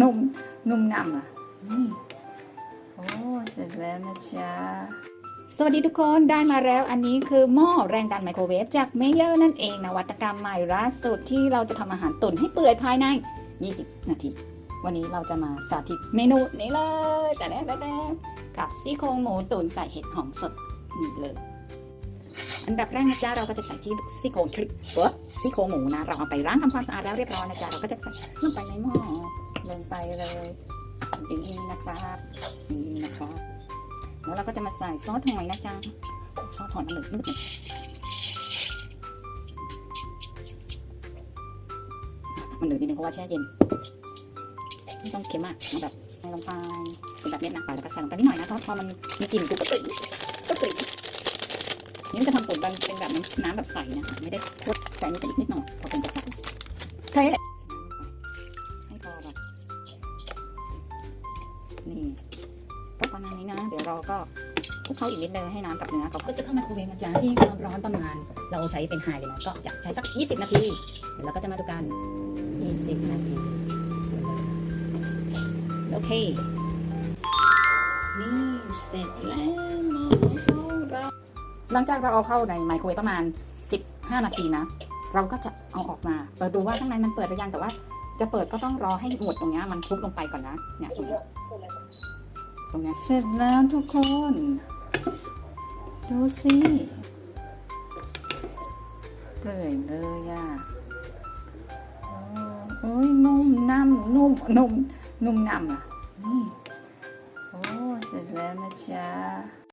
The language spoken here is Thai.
นุ่มนุ่มนำล่ะนี่โอ้เสร็จแล้วนะจ๊ะสวัสดีทุกคนได้มาแล้วอันนี้คือหม้อแรงดันไมโครเวฟจากเมเยอร์นั่นเองนวัตกรรมใหม่ล่าสุดที่เราจะทำอาหารตุ๋นให้เปื่อยภายใน 20 นาที วันนี้เราจะมาสาธิตเมนูนี้เลยแต่แน่แต่กับซี่โครงหมูตุ๋นใส่เห็ดหอมสดนี่เลย อันดับแรกนะจ๊ะเราก็จะใส่ที่ซี่โครงคลิปเออซี่โครงหมูนะเราเอาไปล้างทำความสะอาดแล้วเรียบร้อยนะจ๊ะเราก็จะใส่ลงไปในหม้อลงไปเลยอย่างนี้นะครับนี่นะครับแล้วเราก็จะมาใส่ซอสหอยนะจ๊ะซอสหอยมันเหลือนิดนึงมันเหลือนิดนึงเพราะว่าแช่เย็นไม่ต้องเค็มมากเอาแบบลงไปเป็นแบบเม็ดนะไปแล้วก็ใส่ลงไปนิดหน่อยนะเพราะพอมันมีกลิ่นกุ๊กก็กลิ่นก็กลิ่น มันจะทำปุ๋นแบบเป็นแบบน้ำแบบใสนะคะไม่ได้ข้นแต่อันนี้จะอีกนิดหน่อยพอเป็นจะใสแค่นี้แหละให้พอแบบนี่ก็ประมาณนี้นะ เดี๋ยวเราก็คลุกเข้าอีกนิดนึงให้น้ำกับเนื้อก็จะเข้าไมโครเวฟนะจ๊ะที่ความร้อนประมาณ เราใช้เป็นไฮเลยนะก็จะใช้สัก 20 นาทีเดี๋ยวเราก็จะมาดูกัน 20 นาทีโอเค นี่เสร็จแล้ว หลังจากเราเอาเข้าในไมโครเวฟประมาณ 15 นาทีนะ เราก็จะเอาออกมา เปิดดูว่าข้างในมันเปิดหรือยังแต่ว่า จะเปิดก็ต้องรอให้หมดตรงเนี้ยมันคลุกลงไปก่อนนะ เนี่ยตรงเนี้ยตรงนี้เสร็จแล้วทุกคน ดูสิเปลื่อยเลยอะโอ้โอ้ยนุ่มน้ำนุ่มนุ่มนุ่มน้ำอะนี่โอ้เสร็จแล้วนะจ๊ะ